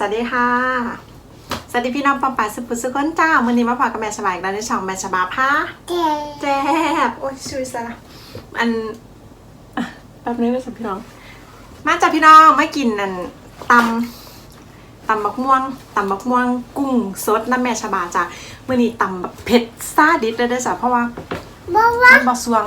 สวัสดีค่ะ สวัสดีพี่น้องปอมปายสุภุสุคนเจ้ามื่อนี้มาพอกับแม่สบายอีกแล้วในช่องแม่สบายผ้าเจ๊แจ๊บโอ้ยช่วยซะละอันอะแป๊บนึงนะสิพี่น้อง มาจากพี่น้องมากินนั่นตำตำบักม่วงตำบักม่วงกุ้งสดน้ำแม่ชบาจ้ะมื่อนี้ตำแบบเผ็ดซ่าดิดเลยเด้อจ้ะเพราะว่าบอกว่ามันบอสวง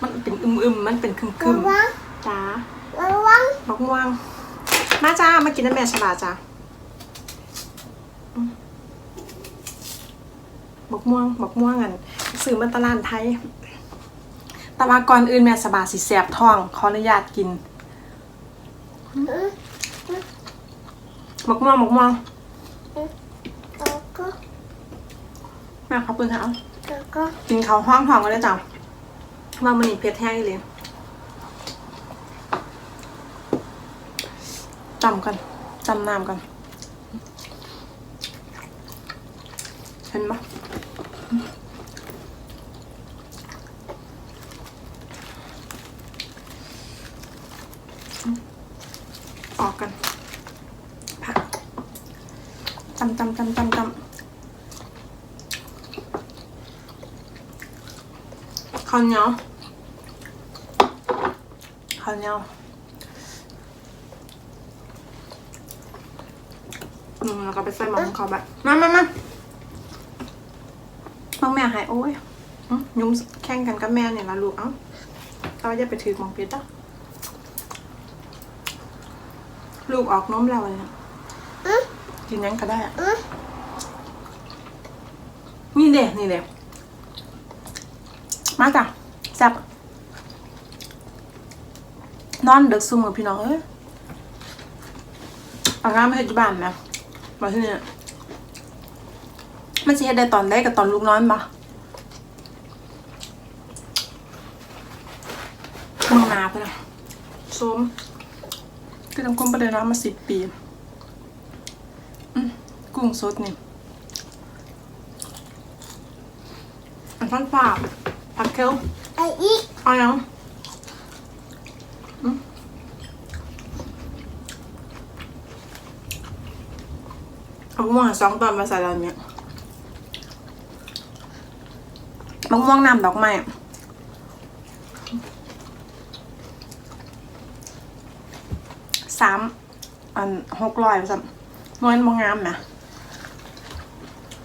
มันเป็นอึมๆมันเป็นคึบอกมว่าๆจ้าบอกว่าบักม่วง มาจ้า มากินน้ำแม่ฉลาดจ้าอืมบักม่วงบักม่วงอันซื้อมาตลาดไทยแตะวาก่อนอื่นแม่สบาสิแสบท้อง ขออนุญาตกินอืมบักม่วงบักม่วงแล้วก็แม่ขอบคุณค่ะแล้วก็กินเขาวห้องท้องก็ได้จ้าว่ามันนี่เผ็ดแห้งอีเลย จำกันจำน้ำกัน เห็นปะออกกันผักจำจำจำจำจำข้าวเหนียวข้าวเหนียว อืมแล้วก็ไปใส่หมองเขาแบบมามามาน้องแม่หายโอ้ยยุ้มแข่งกันกับแม่เนี่ยละลูกเอ้าเราจะไปถือมองเพชรอะลูกออกนมแล้วเนี่ยอืมกินยังก็ได้อะอืมนี่เด็นี่เด็มาจ้ะแซ่บนอนดึกซุ่มกับพี่น้องเอ้ยอางานมาให้ที่บ้านนะ มาที่นี่มันสิเฮ็ดได้ตอนได้กับตอนลูกนอนปะมึงนาไปละส้มคือทำกุ้งประเดินน้ำมาสิบปีอืมกุ้งสดนี่อันฟันฝาผักเคี้ยวไอ้อีกเอายังะม่วงสองตอนมาใส่แล้วเนี่ยมะม่วงน้ำดอกไม้สามอันหกร้อยสัมนวลมงงามนะ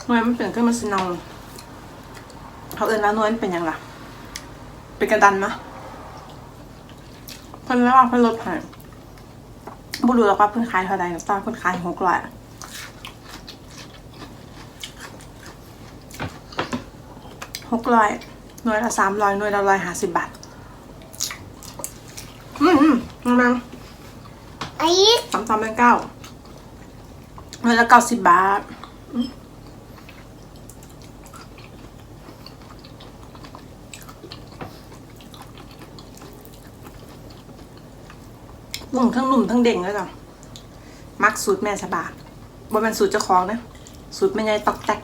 นวลมันเปลี่ยนขึ้นมาสินองเขาเอินแล้วนวลเป็นยังล่ะ เป็นกระดันมะเพิ่นไม่ว่าเพิ่นลดให้บุรุษแล้วว่าเพิ่นขายเท่าใดตอนเพิ่นขายหกร้อย หกร้อยหน่วยละสามร้อยหน่วยละร้อยห้าสิบบาท อืมอืมมังไอ้อีกสามสามเป็นเก้าหน่วยละเก้าสิบบาทนุ่มทั้งนุ่มทั้งเด้งเลยจ้ะมักสูตรแม่สบาบ่แมันสูตรเจ้าของนะ สูตรแม่ยายตอกแตก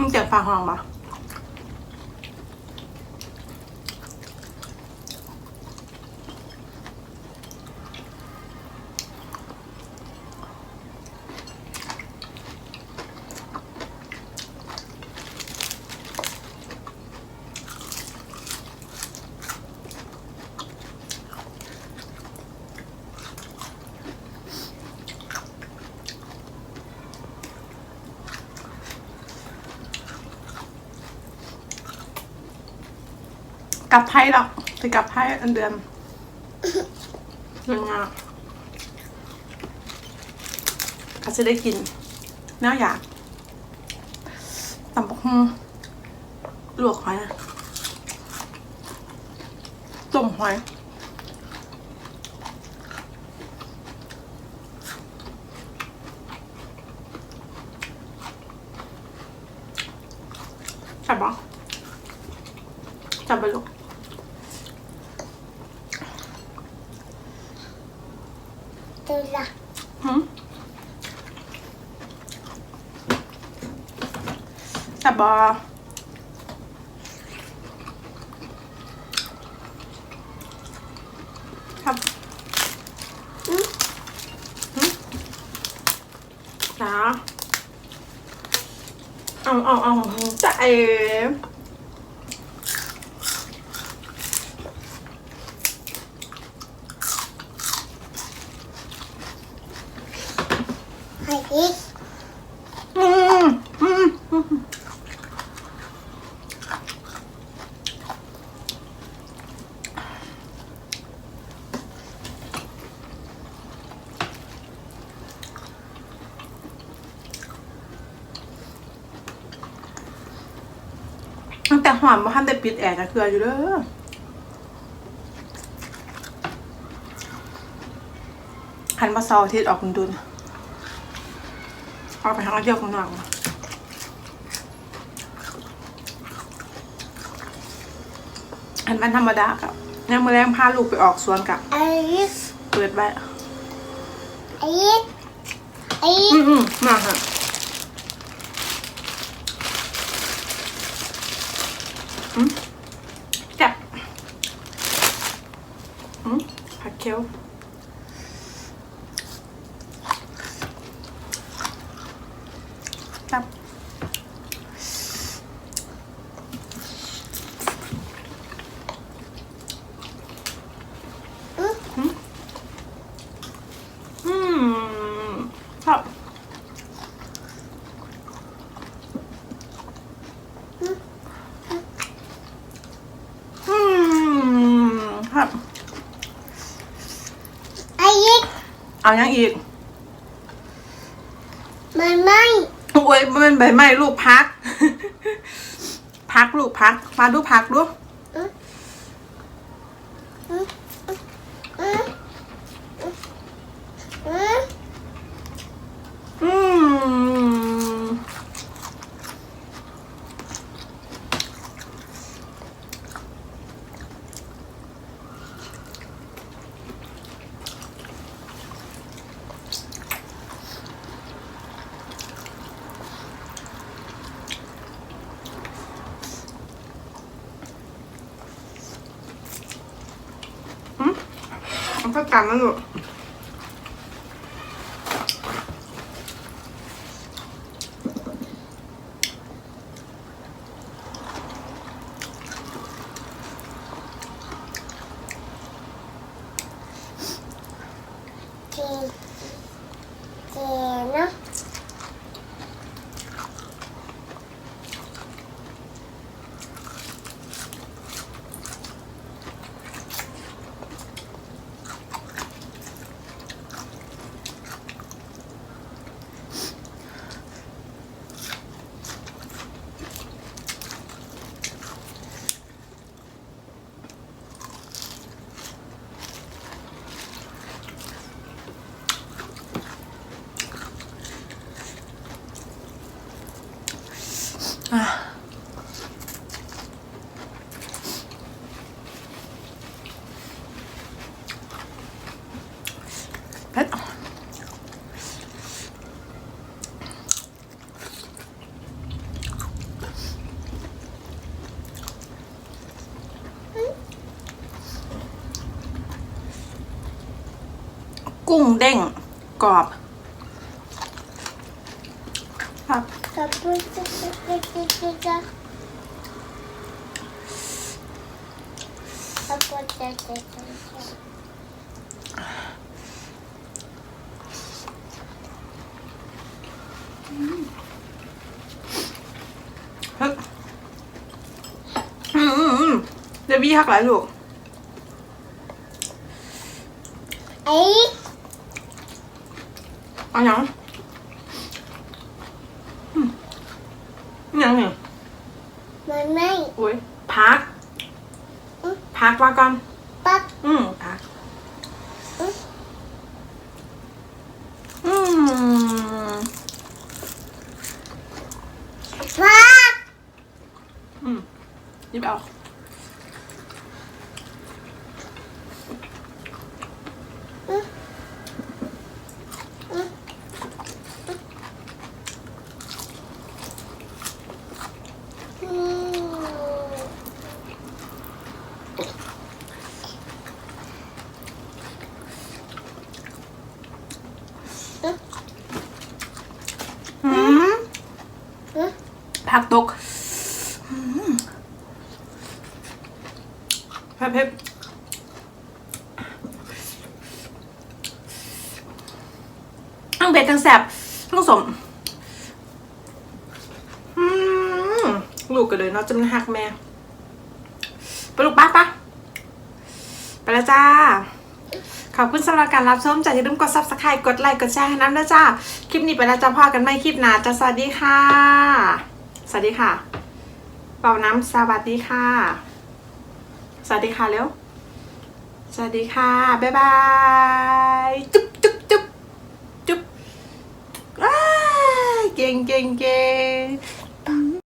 มึงเจ็บ กห้องปะกลับไพ่หรอกไปกลับไพ่อันเดือนเดือนงาก็จะได้กินแน่าอยากตำบักหุ่งลวกหอยนะต้มหอยจับปะจับไปลูก Stella. Mm. แซ่บบอครับจ้าเอาเอาเอาจะเอ๋ อมมาทันได้ปิดแอร์จะเกลืออยู่เด้อหันมาเสาร์อาทิตย์ออกคุณดุลออกไปทางเที่ยวข้างนอกมาอันวันธรรมดากับยังมาแรงพาลูกไปออกสวนกับไออีกเปิดไว้ไออีกไออีอืกมอืมมาค่ะ อืมจับอืมผัดเคี้ยวจับ อืม อืมครับ อืมครับ ไออีก เอายังอีกมันไม่โอ้ยมันเป็นใบไม้ลูกพัก พักลูกพัก มาดูพักดู อืมอืมอืมอืม อืมอืม เอาพักกันนะลูกเจเจเนาะ เผ็ดกุ้งเด้งกรอบครับ กับปุ๊บปุ๊บปุ๊บปุ๊บปุ๊บปุ๊บกับปุ๊บปุ๊บปุ๊บปุ๊บปุ๊บ ฮึกอืมอืมอืมเดี๋ยวพี่ฮักหลายลูก ไอ้ เอาหยังอืมหยังเนี่ย มันไม่ อุ้ยพัก อืม พักว่าก่อน ปัก อืมพัก อืม อืม ปัก อืมหยิบเอา ผักตกอืม เผ็ดเผ็ดทั้งเผ็ดทั้งแสบทั้งสมอืมลูกกันเลยเนาะจำนหักแม่ ไปลูกป้าปะไปแล้วจ้า ขอบคุณสำหรับการรับชมจ้าอย่าลืมกด subscribe กดไลค์กดแชร์ให้น้ำนะจ้า คลิปนี้ไปแล้วจ้าพ่อกันไม่คลิปหน้าจ้าสวัสดีค่ะ สวัสดีค่ะเป่าน้ำสวัสดีค่ะ สวัสดีค่ะเร็ว สวัสดีค่ะ บ๊ายบาย จุ๊บจุ๊บจุ๊บจุ๊บอ้าเก่งเก่งเก่ง